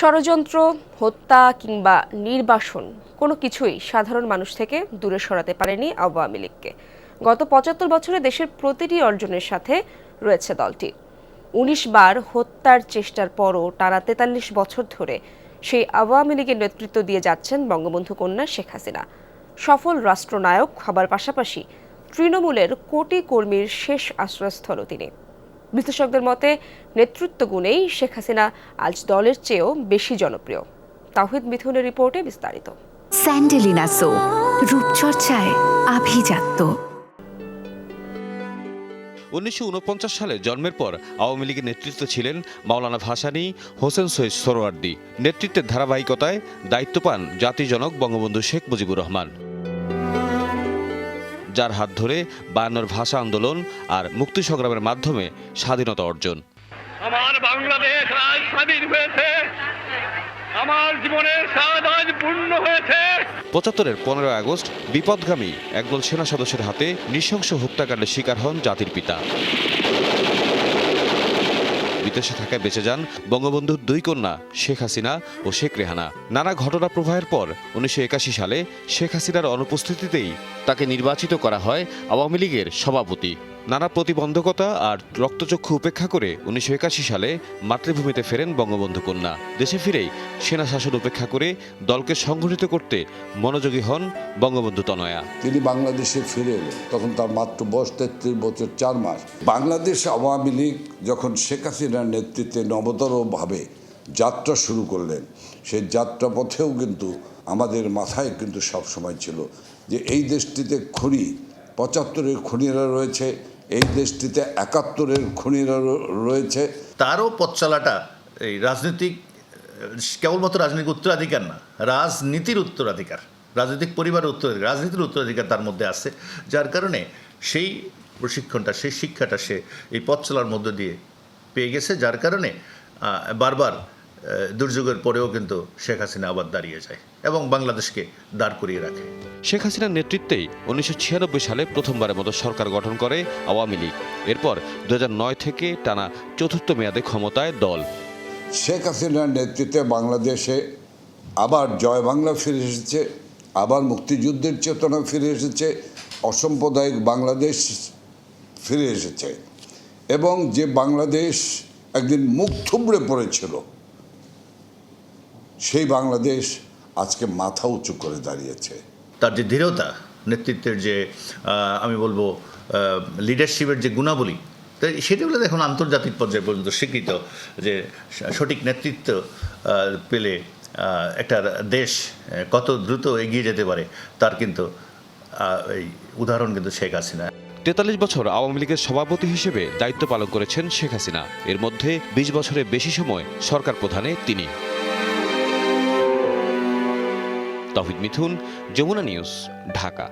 ষড়যন্ত্র, হত্যা কিংবা নির্বাসন কোনো কিছুই সাধারণ মানুষ থেকে দূরে সরাতে পারেনি আওয়ামী লীগকে। গত পঁচাত্তর বছরে দেশের প্রতিটি অর্জনের সাথে রয়েছে দলটি। উনিশ বার হত্যার চেষ্টার পরও টানা তেতাল্লিশ বছর ধরে সেই আওয়ামী লীগের নেতৃত্ব দিয়ে যাচ্ছেন বঙ্গবন্ধু কন্যা শেখ হাসিনা। সফল রাষ্ট্রনায়ক হবার পাশাপাশি তৃণমূলের কোটি কর্মীর শেষ আশ্রয়স্থলও তিনি। বিশ্লেষকদের মতে নেতৃত্ব গুণেই শেখ হাসিনা আজ দলের চেয়েও বেশি জনপ্রিয়। তাহিদ মিথুনের রিপোর্টে বিস্তারিত। স্যান্ডেলিনা সো রূপচর্চায় আভিজাত্য। উনিশশো উনপঞ্চাশ সালে জন্মের পর আওয়ামী লীগের নেতৃত্বে ছিলেন মাওলানা ভাসানী হোসেন সৈয়দ সোহরাওয়ার্দী নেতৃত্বের ধারাবাহিকতায় দায়িত্ব পান জাতিজনক বঙ্গবন্ধু শেখ মুজিবুর রহমান। যার হাত ধরে বায়ান্নর ভাষা আন্দোলন আর মুক্তি সংগ্রামের মাধ্যমে স্বাধীনতা অর্জন। আমার বাংলাদেশ আজ স্বাধীন হয়েছে। আমার জীবনের স্বাদ আজ পূর্ণ হয়েছে। পঁচাত্তরের পনেরো আগস্ট বিপদগামী একদল সেনা সদস্যের হাতে নৃশংস হত্যাকাণ্ডের শিকার হন জাতির পিতা। বিদেশে থাকায় বেঁচে যান বঙ্গবন্ধুর দুই কন্যা, শেখ হাসিনা ও শেখ রেহানা। নানা ঘটনা প্রবাহের পর উনিশশো একাশি সালে শেখ হাসিনার অনুপস্থিতিতেই তাকে নির্বাচিত করা হয় আওয়ামী লীগের সভাপতি। নানা প্রতিবন্ধকতা আর রক্তচক্ষু উপেক্ষা করে উনিশশো একাশি সালে মাতৃভূমিতে ফেরেন বঙ্গবন্ধু কন্যা। দেশে ফিরেই সেনা শাসন উপেক্ষা করে দলকে সংগঠিত করতে মনোযোগী হন বঙ্গবন্ধু তনয়া। তিনি বাংলাদেশে ফিরে এলেন তখন তার মাত্র বয়স তেত্রিশ বছর চার মাস। বাংলাদেশ আওয়ামী লীগ যখন শেখ হাসিনার নেতৃত্বে নবতরভাবে যাত্রা শুরু করলেন, সেই যাত্রা পথেও কিন্তু আমাদের মাথায় কিন্তু সব সময় ছিল যে এই দেশটিতে খনি, পঁচাত্তরের খনিরা রয়েছে এই দেশটিতে একাত্তরের খনিরা রয়েছে। তারও পথ চলাটা এই রাজনৈতিক, কেবলমাত্র রাজনৈতিক উত্তরাধিকার না, রাজনীতির উত্তরাধিকার, রাজনৈতিক পরিবারের উত্তরাধিকার, রাজনীতির উত্তরাধিকার তার মধ্যে আছে। যার কারণে সেই প্রশিক্ষণটা, সেই শিক্ষাটা সে এই পথ চলার মধ্য দিয়ে পেয়ে গেছে। যার কারণে বারবার দুর্যোগের পরেও কিন্তু শেখ হাসিনা আবার দাঁড়িয়ে যায় এবং বাংলাদেশকে দাঁড় করিয়ে রাখে। শেখ হাসিনার নেতৃত্বেই উনিশশো সালে প্রথমবারের মতো সরকার গঠন করে আওয়ামী লীগ। এরপর দু হাজার নয় থেকে টানা চতুর্থ মেয়াদে ক্ষমতায় দল। শেখ হাসিনার নেতৃত্বে বাংলাদেশে আবার জয় বাংলা ফিরে এসেছে আবার মুক্তিযুদ্ধের চেতনা ফিরে এসেছে অসাম্প্রদায়িক বাংলাদেশ ফিরে এসেছে এবং যে বাংলাদেশ একদিন মুখ থুবড়ে পড়েছিল সেই বাংলাদেশ আজকে মাথা উঁচু করে দাঁড়িয়েছে। তার যে দৃঢ়তা নেতৃত্বের যে আমি বলব লিডারশিপের যে গুণাবলী তো সেটাগুলো এখন আন্তর্জাতিক পর্যায়ে পর্যন্ত স্বীকৃত যে সঠিক নেতৃত্ব পেলে একটা দেশ কত দ্রুত এগিয়ে যেতে পারে তার কিন্তু এই উদাহরণ কিন্তু শেখ হাসিনা। তেতাল্লিশ বছর আওয়ামী লীগের সভাপতি হিসেবে দায়িত্ব পালন করেছেন শেখ হাসিনা। এর মধ্যে বিশ বছরের বেশি সময় সরকার প্রধানে তিনি। তহিদ মিথুন যমুনা নিউজ ঢাকা।